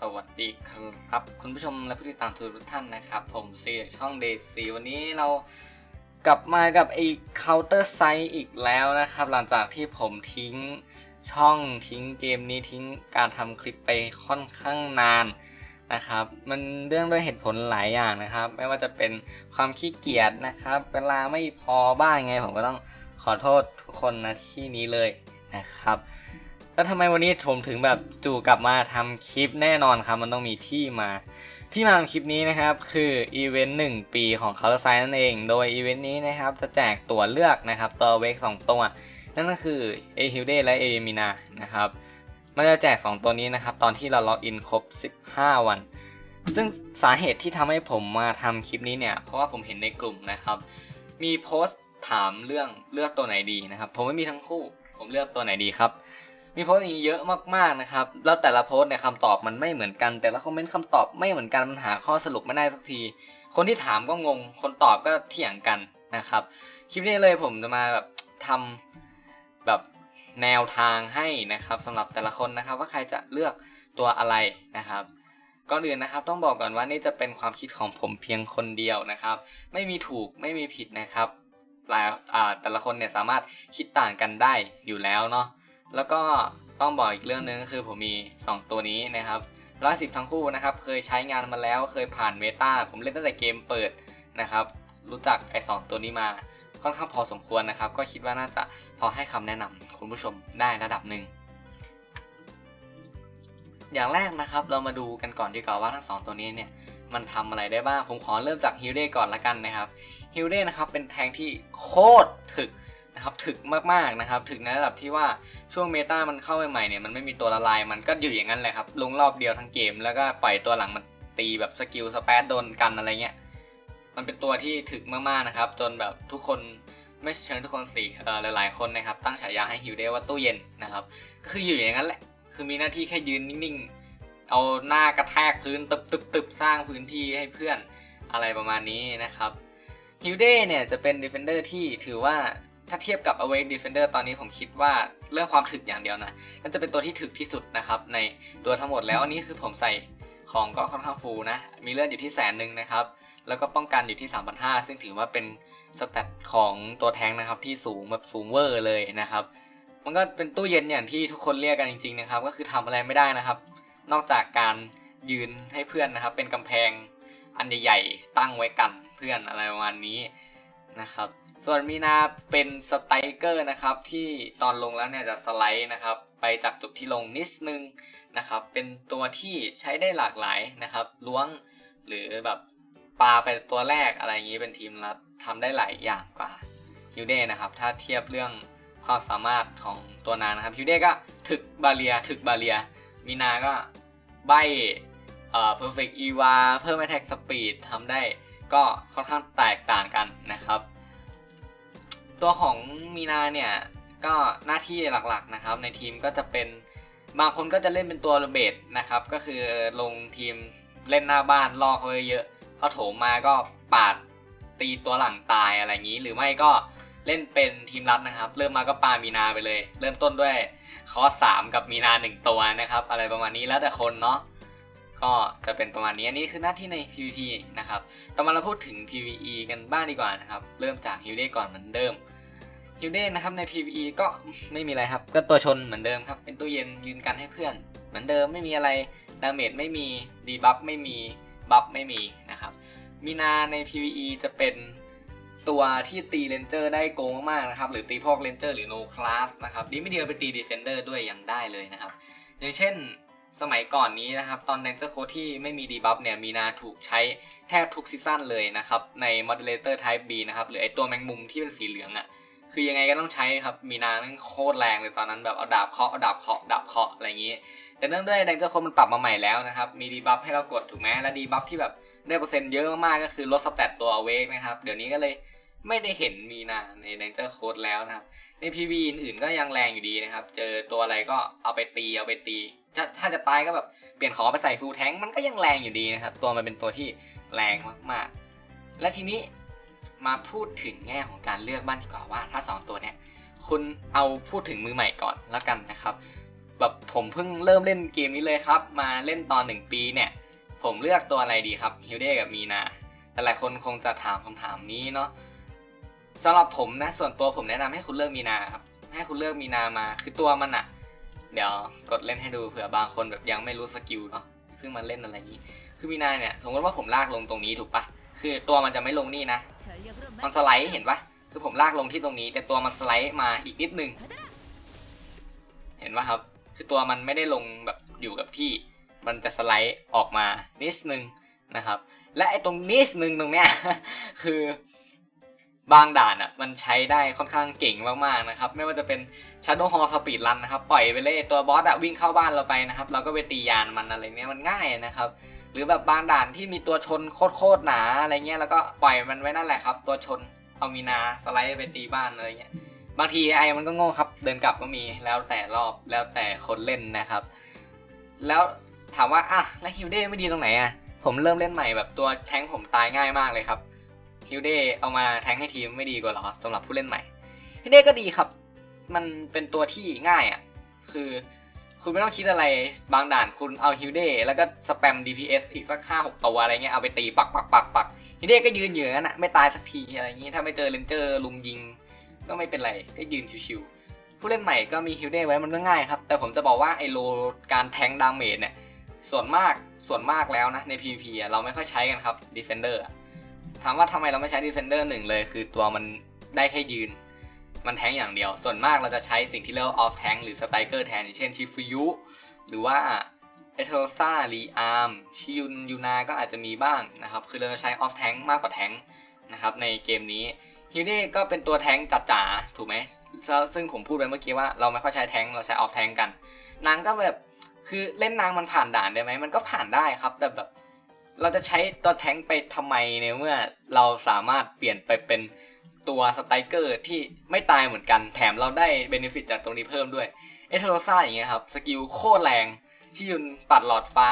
สวัสดีครับ คุณผู้ชมและผู้ติดตามทุกท่านนะครับ ผมซีช่องเดซีวันนี้เรากลับมากับไอ้ Counter s i อีกแล้วนะครับ หลังจากที่ผมทิ้งช่องทิ้งเกมนี้ทิ้งการทำคลิปไปค่อนข้างนานนะครับ มันเรื่องด้วยเหตุผลหลายอย่างนะครับ ไม่ว่าจะเป็นความขี้เกียจนะครับ เวลาไม่พอบ้างไงผมก็ต้องขอโทษทุกคนนะที่นี้เลยนะครับ แล้วทำไมวันนี้ผมถึงแบบจู่กลับมาทำคลิปแน่นอนครับ มันต้องมีที่มา ที่มาของคลิปนี้นะครับ คืออีเวนต์หนึ่งปีของ Color Sign นั่นเอง โดยอีเวนต์นี้นะครับจะแจกตั๋วเลือกนะครับตัวเวกสองตัว นั่นก็คือ a h i l d e และ a m i n a นะครับมันจะแจก 2 ตัวนี้นะครับ ตอนที่เราล็อกอินครบ 15 วัน ซึ่งสาเหตุที่ทำให้ผมมาทำคลิปนี้เนี่ย เพราะว่าผมเห็นในกลุ่มนะครับ มีโพสต์ถามเรื่องเลือกตัวไหนดีนะครับ ผมไม่มีทั้งคู่ ผมเลือกตัวไหนดีครับ มีโพสต์อย่างนี้เยอะมากๆนะครับ แล้วแต่ละโพสต์เนี่ยคำตอบมันไม่เหมือนกัน แต่ละคอมเมนต์คำตอบไม่เหมือนกันมันหาข้อสรุปไม่ได้สักที คนที่ถามก็งง คนตอบก็เถียงกันนะครับ คลิปนี้เลยผมจะมาแบบทำแบบแนวทางให้นะครับสำหรับแต่ละคนนะครับ ว่าใครจะเลือกตัวอะไรนะครับก่อนอื่นนะครับต้องบอกก่อนว่านี่จะเป็นความคิดของผมเพียงคนเดียวนะครับ ไม่มีถูกไม่มีผิดนะครับแต่อ่าแต่ละคนเนี่ยสามารถคิดต่างกันได้อยู่แล้วเนาะ แล้วก็ต้องบอกอีกเรื่องหนึงก็คือผมมี 2 ตัวนี้นะครับร้อยสิบทั้งคู่นะครับเคยใช้งานมาแล้วเคยผ่านเมตาผมเล่นตั้งแต่เกมเปิดนะครับ รู้จักไอ้สตัวนี้มาค่อนข้างพอสมควรนะครับ ก็คิดว่าน่าจะพอให้คำแนะนำคุณผู้ชมได้ระดับหนึ่งอย่างแรกนะครับเรามาดูกันก่อนดีกว่าว่าทั้งสองตัวนี้เนี่ยมันทำอะไรได้บ้างผมขอเริ่มจากฮิลเดก่อนละกันนะครับฮิลเดนะครับเป็นแทงที่โคตรถึก นะครับถึกมากๆนะครับถึกในระดับที่ว่าช่วงเมตามันเข้าใหม่ๆเนี่ยมันไม่มีตัวละลายมันก็อยู่อย่างนั้นแหละครับลงรอบเดียวทั้งเกม แล้วก็ปล่อยตัวหลังมันตีแบบสกิลสเปซโดนกันอะไรเงี้ยมันเป็นตัวที่ถึกมากๆนะครับ จนแบบทุกคนไม่เชิงทุกคนสิเออหลายๆคนนะครับ ตั้งฉายาให้ฮิวเดว่าตู้เย็นนะครับ ก็คืออยู่อย่างนั้นแหละ คือมีหน้าที่แค่ยืนนิ่งๆ เอาหน้ากระแทกพื้นตึบตึบตึบสร้างพื้นที่ให้เพื่อนอะไรประมาณนี้นะครับฮิวเดเนี่ยจะเป็นดีเฟนเดอร์ที่ถือว่า ถ้าเทียบกับ Awake Defender ตอนนี้ผมคิดว่าเรื่องความถึกอย่างเดียวนะนั่นจะเป็นตัวที่ถึกที่สุดนะครับ ในตัวทั้งหมดแล้วอันนี้คือผมใส่ของก็ค่อนข้างฟูนะ มีเลือดอยู่ที่แสนหนึ่งนะครับ แล้วก็ป้องกันอยู่ที่ 3,500 ซึ่งถือว่าเป็นสแตทของตัวแทงนะครับที่สูงแบบสูงเวอร์เลยนะครับ มันก็เป็นตู้เย็นอย่างที่ทุกคนเรียกกันจริงๆนะครับ ก็คือทำอะไรไม่ได้นะครับ นอกจากการยืนให้เพื่อนนะครับ เป็นกำแพงอันใหญ่ๆตั้งไว้กันเพื่อนอะไรประมาณนี้ นะครับ ส่วนมีนาเป็นสไตรเกอร์นะครับที่ตอนลงแล้วเนี่ยจะสไลด์นะครับไปจากจุดที่ลงนิดนึงนะครับ เป็นตัวที่ใช้ได้หลากหลายนะครับล้วงหรือแบบปาไปตัวแรกอะไรอย่างนี้เป็นทีมรับทำได้หลายอย่างกว่าฮิวเดนะครับถ้าเทียบเรื่องความสามารถของตัวนางนะครับฮิวเดก็ถึกบาเลียถึกบาเลียมีนาก็ใบเอ่อ perfect eva เพิ่ม attack speed ทำได้ ก็ค่อนข้างแตกต่างกันนะครับ ตัวของมีนาเนี่ยก็หน้าที่หลักๆนะครับในทีมก็จะเป็นบางคนก็จะเล่นเป็นตัวระเบิดนะครับ ก็คือลงทีมเล่นหน้าบ้านล่อเขาเยอะพอโถมมาก็ปาดตีตัวหลังตายอะไรอย่างนี้ หรือไม่ก็เล่นเป็นทีมรับนะครับ เริ่มมาก็ปามีนาไปเลย เริ่มต้นด้วยคอสามกับมีนาหนึ่งตัวนะครับ อะไรประมาณนี้แล้วแต่คนเนาะ ก็จะเป็นประมาณนี้อันนี้คือหน้าที่ใน PVP นะครับ ต่อมาเราพูดถึง PVE กันบ้างดีกว่านะครับ เริ่มจากฮิลเดก่อนเหมือนเดิมฮิลเดนะครับใน PVE ก็ไม่มีอะไรครับ ก็ตัวชนเหมือนเดิมครับ เป็นตู้เย็นยืนกันให้เพื่อน เหมือนเดิมไม่มีอะไร ดาเมจไม่มี ดีบัฟไม่มี บัฟไม่มีนะครับ มีนาใน PVE จะเป็นตัวที่ตีเลนเจอร์ได้โกงมากนะครับ หรือตีพวกเลนเจอร์หรือโนคลาสนะครับ ดีไม่เดีเอาไปตีดีเฟนเดอร์ด้วยยังได้เลยนะครับ อย่างเช่น สมัยก่อนนี้นะครับ ตอนแดนเซอร์โคที่ไม่มีดีบัฟเนี่ยมีนาถูกใช้แทบทุกซีซั่นเลยนะครับ ใน Modulator Type B นะครับ หรือไอตัวแมงมุมที่เป็นสีเหลืองอะ่ะคือยังไงก็ต้องใช้ครับมีนาแม่งโคตรแรงเลยตอนนั้นแบบเอาดาบเคาะเอาดาบเคาะดาบเคาะอะไรอย่างนี้ แต่เนื่องด้วยแดนเซอร์โคมันปรับมาใหม่แล้วนะครับ มีดีบัฟให้เรากดถูกไหมและดีบัฟที่แบบได้เปอร์เซ็นต์เยอะมากๆก็คือลดสแตทตัวเวกนะครับ เดี๋ยวนี้ก็เลยไม่ได้เห็นมีนาในแดนเซอร์โคดแล้วนะครับ ใน PV อื่นๆก็ยังแรงอยู่ดีนะครับ เจอตัวอะไรก็เอาไปตีเอาไปตี ถ้าถ้าจะตายก็แบบเปลี่ยนขอไปใส่ฟูลแทงมันก็ยังแรงอยู่ดีนะครับ ตัวมันเป็นตัวที่แรงมากๆ และทีนี้มาพูดถึงแง่ของการเลือกบ้างดีกว่าว่า ถ้า 2 ตัวเนี้ยคุณเอาพูดถึงมือใหม่ก่อนแล้วกันนะครับแบบผมเพิ่งเริ่มเล่นเกมนี้เลยครับ มาเล่นตอนหนึ่งปีเนี่ย ผมเลือกตัวอะไรดีครับฮิวเดกับมีนาแต่หลายคนคงจะถามคำถามนี้เนาะสำหรับผมนะส่วนตัวผมแนะนำให้คุณเลือกมีนาครับให้คุณเลือกมีนามา คือตัวมันอะ เดี๋ยวกดเล่นให้ดูเผื่อบางคนแบบยังไม่รู้สกิลเนาะเพิ่งมาเล่นอะไรนี้ คือมีนาเนี่ยสมมติว่าผมลากลงตรงนี้ถูกปะคือตัวมันจะไม่ลงนี่นะมันสไลด์เห็นปะคือผมลากลงที่ตรงนี้ แต่ตัวมันสไลด์มาอีกนิดนึงเห็นปะครับ คือตัวมันไม่ได้ลงแบบอยู่กับที่ มันจะสไลด์ออกมานิดนึงนะครับ และไอ้ตรงนิดนึงตรงเนี้ยคือ บางด่านอะมันใช้ได้ค่อนข้างเก่งมากๆนะครับ ไม่ว่าจะเป็น Shadow Hall Speed Run นะครับ ปล่อยไปเลยตัวบอสอะวิ่งเข้าบ้านเราไปนะครับ เราก็ไปตียานมันอะไรเนี้ยมันง่ายนะครับ หรือแบบบางด่านที่มีตัวชนโคตรหนาอะไรเงี้ยแล้วก็ปล่อยมันไว้นั่นแหละครับ ตัวชนเอามีนาสไลด์ไปตีบ้านอะไรเงี้ยบางทีไอ้มันก็โง่ครับ เดินกลับก็มีแล้วแต่รอบแล้วแต่คนเล่นนะครับ แล้วถามว่าอะแล้วฮิวเด้ไม่ดีตรงไหนอะผมเริ่มเล่นใหม่แบบตัวแท้งผมตายง่ายมากเลยครับ ฮิวเด้เอามาแทงให้ทีมไม่ดีกว่าเหรอสำหรับผู้เล่นใหม่ฮิวเด้ก็ดีครับ มันเป็นตัวที่ง่ายอะ คือคุณไม่ต้องคิดอะไรบางด่านคุณเอาฮิวเด้แล้วก็สแปม DPS อีกสักห้าหกตัวอะไรเงี้ยเอาไปตีปักปักปักปักฮิวเด้ก็ยืนอยู่อย่นนะไม่ตายสักทีอะไรอย่างงี้ถ้าไม่เจอเลนเจอร์ลุมยิง ก็ไม่เป็นไรก็ยืนชิวๆผู้เล่นใหม่ก็มีฮิวเด้ไว้มันก็ง่ายครับ แต่ผมจะบอกว่าไอโลการแทงดาเมจเนี่ยส่วนมากส่วนมากแล้วนะใน PVP เราไม่ค่อยใช้กันครับ Defender อะ ถามว่าทำไมเราไม่ใช้ Defender หนึ่งเลย คือตัวมันได้แค่ยืน มันแทงอย่างเดียว ส่วนมากเราจะใช้สิ่งที่เรียกว่า off tank หรือ striker แทนอย่างเช่นชิฟุยุหรือว่าเอเทโรซาลีอาร์มชิยุนยูนาก็อาจจะมีบ้างนะครับ คือเราจะใช้ off tank มากกว่าแทงนะครับในเกมนี้ฮิวเด้ก็เป็นตัวแทงจัดจ๋าถูกไหมซึ่งผมพูดไปเมื่อกี้ว่าเราไม่ค่อยใช้แทงเราใช้ off tank กัน นางก็แบบคือเล่นนางมันผ่านด่านได้ไหมมันก็ผ่านได้ครับ แต่แบบ เราจะใช้ตัวแทงไปทำไมในเมื่อเราสามารถเปลี่ยนไปเป็นตัวสไตรเกอร์ที่ไม่ตายเหมือนกันแถมเราได้เบนฟิตจากตรงนี้เพิ่มด้วย เอเทโรซ่าอย่างเงี้ยครับ สกิลโคตรแรงที่ยุนปัดหลอดฟ้า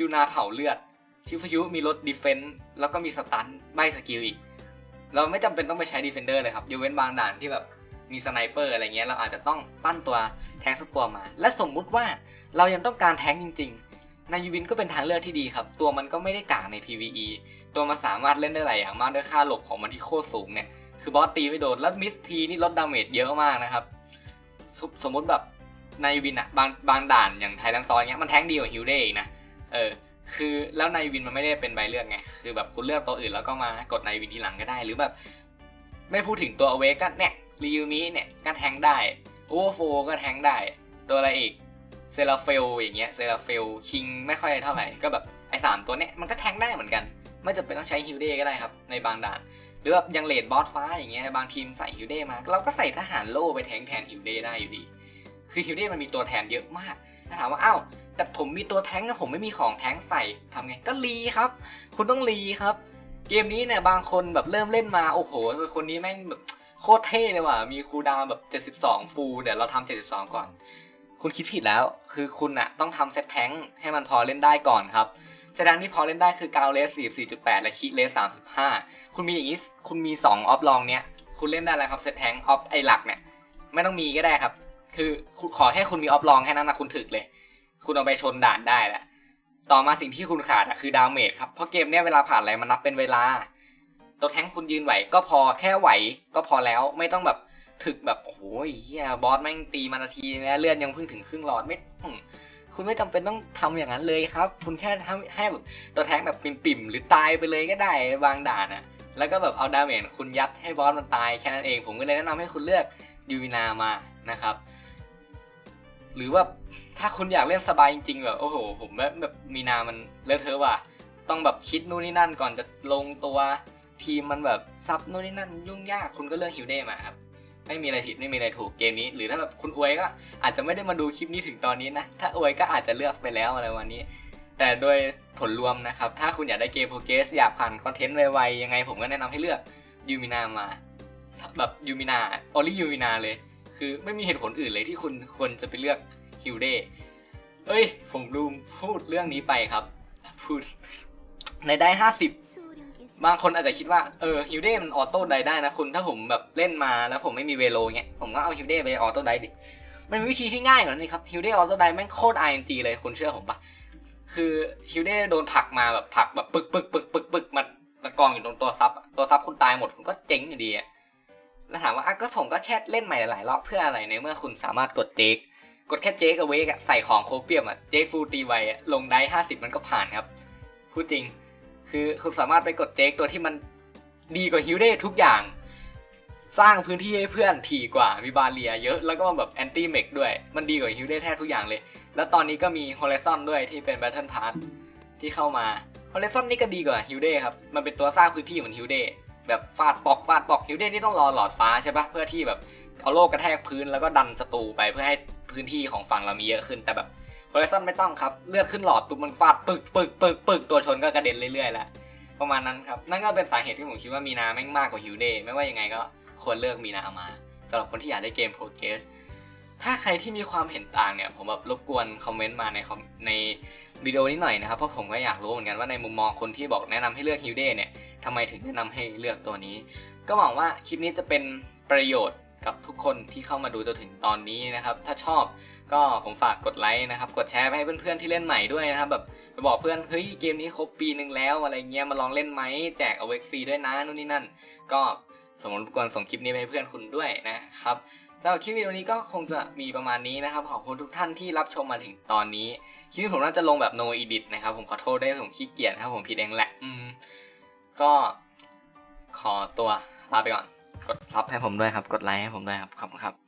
ยูนาเผาเลือดชิฟยุมีรถดีเฟนต์แล้วก็มีสตันใบสกิลอีก เราไม่จำเป็นต้องไปใช้ดีเฟนเดอร์เลยครับยกเว้นบางด่านที่แบบมีสไนเปอร์อะไรเงี้ยเราอาจจะต้องปั้นตัวแทงสักตัวมา และสมมุติว่าเรายังต้องการแทงจริง นายูวินก็เป็นทางเลือกที่ดีครับ ตัวมันก็ไม่ได้กากใน PVE ตัวมันสามารถเล่นได้หลายอย่างมากด้วยค่าหลบของมันที่โคตรสูงเนี่ย คือบอสตีไม่โดน แล้วมิสทีนี่ลดดาเมจเยอะมากนะครับ สมสมมติแบบนายวินอะบางบางด่านอย่างไทแลนด์ซอยเงี้ยมันแทงดีกว่าฮิวเดย์อีกนะเออคือแล้วนายวินมันไม่ได้เป็นใบเลือกไงคือแบบคุณเลือกตัวอื่นแล้วก็มากดนายวินทีหลังก็ได้หรือแบบ ไม่พูดถึงตัวอเวกก็เนี่ยรียูมิเนี่ยก็แทงได้โอเวอร์โฟก็แทงได้ ตัวอะไรอีก เซราเฟลอย่างเงี้ยเซราเฟลคิงไม่ค่อยเท่าไหร่ก็แบบไอ้สามตัวเนี้ยมันก็แทงได้เหมือนกัน ไม่จำเป็นต้องใช้ฮิวเดก็ได้ครับ ในบางด่าน หรือแบบยังเลดบอสฟ้าอย่างเงี้ยบางทีมใส่ฮิวเดมาเราก็ใส่ทหารโล่ไปแทงแทนฮิวเดได้อยู่ดี คือฮิวเดมันมีตัวแทนเยอะมากถ้าถามว่าอ้าวแต่ผมมีตัวแทงค์นะผมไม่มีของแทงใส่ทำไงก็รีครับ คุณต้องรีครับ เกมนี้เนี่ยบางคนแบบเริ่มเล่นมาโอ้โห คนนี้แม่งแบบโคตรเท่เลยว่ะมีคูดาวแบบ 72 ฟูลเดี๋ยวเราทำ72 ก่อน คุณคิดผิดแล้ว คือคุณอะต้องทำเซตแทงค์ให้มันพอเล่นได้ก่อนครับเซตแทงที่พอเล่นได้คือกาวเลส44.8 และคิเลส35 คุณมีอย่างนี้ คุณมี 2 ออฟลองเนี้ย คุณเล่นได้แล้วครับเซตแทงค์ออฟไอหลักเนี่ย ไม่ต้องมีก็ได้ครับ คือขอแค่คุณมีออฟลองแค่นั้นนะคุณถึกเลย คุณเอาไปชนด่านได้แหละต่อมาสิ่งที่คุณขาดอะคือดาเมจครับ เพราะเกมเนี้ยเวลาผ่านอะไรมันนับเป็นเวลา ตัวแท้งคุณยืนไหวก็พอแค่ไหวก็พอแล้วไม่ต้องแบบ ถึกแบบโอ้โหเฮียบอสแม่งตีมานาทีแล้วเลือดยังเพิ่งถึงครึ่งหลอดไม่คุณไม่จำเป็นต้องทำอย่างนั้นเลยครับ คุณแค่ทำให้แบบตัวแท้งแบบปิ่มๆหรือตายไปเลยก็ได้บางด่านอะแล้วก็แบบเอาดาเมจคุณยัดให้บอสมันตายแค่นั้นเองผมก็เลยแนะนำให้คุณเลือกยูวินามานะครับ หรือว่าถ้าคุณอยากเล่นสบายจริงๆแบบโอ้โห ผมแบบแบบมีนามันเลอะเทอะว่ะต้องแบบคิดนู่นนี่นั่นก่อนจะลงตัวทีมมันแบบซับนู่นนี่นั่นยุ่งยากคุณก็เลือกฮิวเดมาครับ ไม่มีอะไรผิดไม่มีอะไรถูกเกมนี้ หรือถ้าแบบคุณอวยก็อาจจะไม่ได้มาดูคลิปนี้ถึงตอนนี้นะ ถ้าอวยก็อาจจะเลือกไปแล้วอะไรวันนี้ แต่โดยผลรวมนะครับ ถ้าคุณอยากได้เกมโปรเกสอยากผ่านคอนเทนต์ไวๆยังไงผมก็แนะนำให้เลือกยูมินามาแบบยูมินาออลี่ยูมินาเลย คือไม่มีเหตุผลอื่นเลยที่คุณควรจะไปเลือกฮิวเดเอ้ย ผมลืมพูดเรื่องนี้ไปครับ พูดในได้ห้าสิบ บางคนอาจจะคิดว่าเออฮิวเดมันออโต้ไดได้นะคุณถ้าผมแบบเล่นมาแล้วผมไม่มีเวโลเงี้ยผมก็เอาฮิวเดไปออโต้ไดดิมันมีวิธีที่ง่ายกว่านั้นนี่ครับฮิวเดออโต้ไดแม่งโคตร RNG เลยคุณเชื่อผมปะคือฮิวเดโดนผลักมาแบบผลักแบบปึกปึกปึกปึกปึกมันมากองอยู่ตรงตัวซับตัวซับคุณตายหมดคุณก็เจ๊งอยู่ดีอะแล้วถามว่าอะก็ผมก็แค่เล่นใหม่หลายรอบเพื่ออะไรในเมื่อคุณสามารถกดเจคกกดแค่เจคกับเวกใส่ของโคเปียมอะเจคฟูลตีไวอะลงได้ห้าสิบมันก็ผ่านครับพูดจริง คือคุณสามารถไปกดเจคตัวที่มันดีกว่าฮิวเดทุกอย่าง สร้างพื้นที่ให้เพื่อนถี่กว่ามีบาเรียเยอะแล้วก็แบบแอนตี้เมกด้วย มันดีกว่าฮิวเดแทบทุกอย่างเลย แล้วตอนนี้ก็มีฮอลเลซอนด้วยที่เป็นแบทเทิลพาร์ทที่เข้ามาฮอลเลซอนนี่ก็ดีกว่าฮิวเดครับ มันเป็นตัวสร้างพื้นที่เหมือนฮิวเดแบบฟาดปอกฟาดปอกฮิวเดนี่ต้องรอหลอดฟ้าใช่ปะเพื่อที่แบบเอาโลกกระแทกพื้นแล้วก็ดันศัตรูไปเพื่อให้พื้นที่ของฝั่งเรามีเยอะขึ้นแต่แบบ ฮอลเลซอนไม่ต้องครับ เลือดขึ้นหลอดปุ๊บมันฟาดปึกปึกปึกปึกตัวชนก็กระเด็นเรื่อยๆแล้วประมาณนั้นครับ นั่นก็เป็นสาเหตุที่ผมคิดว่ามีนาแม่งมากกว่าฮิวเดย์ไม่ว่ายังไงก็ควรเลือกมีนามาสำหรับคนที่อยากได้เกมโปรเกสถ้าใครที่มีความเห็นต่างเนี่ย ผมแบบรบกวนคอมเมนต์มาในในวิดีโอนี้หน่อยนะครับ เพราะผมก็อยากรู้เหมือนกันว่าในมุมมองคนที่บอกแนะนำให้เลือกฮิวเดย์เนี่ยทำไมถึงแนะนำให้เลือกตัวนี้ ก็หวังว่าคลิปนี้จะเป็นประโยชน์กับทุกคนที่เข้ามาดูจนถึงตอนนี้นะครับ ถ้าชอบ ก็ผมฝากกดไลค์นะครับ กดแชร์ไปให้เพื่อนๆที่เล่นใหม่ด้วยนะครับแบบไปบอกเพื่อนเฮ้ยเกมนี้ครบปีหนึ่งแล้วอะไรเงี้ยมาลองเล่นไหมแจกเอาเวกฟรีด้วยนะนู่นนี่นั่น ก็สมมติกวนส่งคลิปนี้ไปให้เพื่อนคุณด้วยนะครับสำหรับคลิปวิดีโอนี้ก็คงจะมีประมาณนี้นะครับ ขอบคุณทุกท่านที่รับชมมาถึงตอนนี้ คลิปนี้ผมน่าจะลงแบบ no edit นะครับ ผมขอโทษได้ผมขี้เกียจครับผมผิดเองแหละอืมก็ขอตัวลาไปก่อน กดซับให้ผมด้วยครับ กดไลค์ให้ผมด้วยครับ ขอบคุณครับ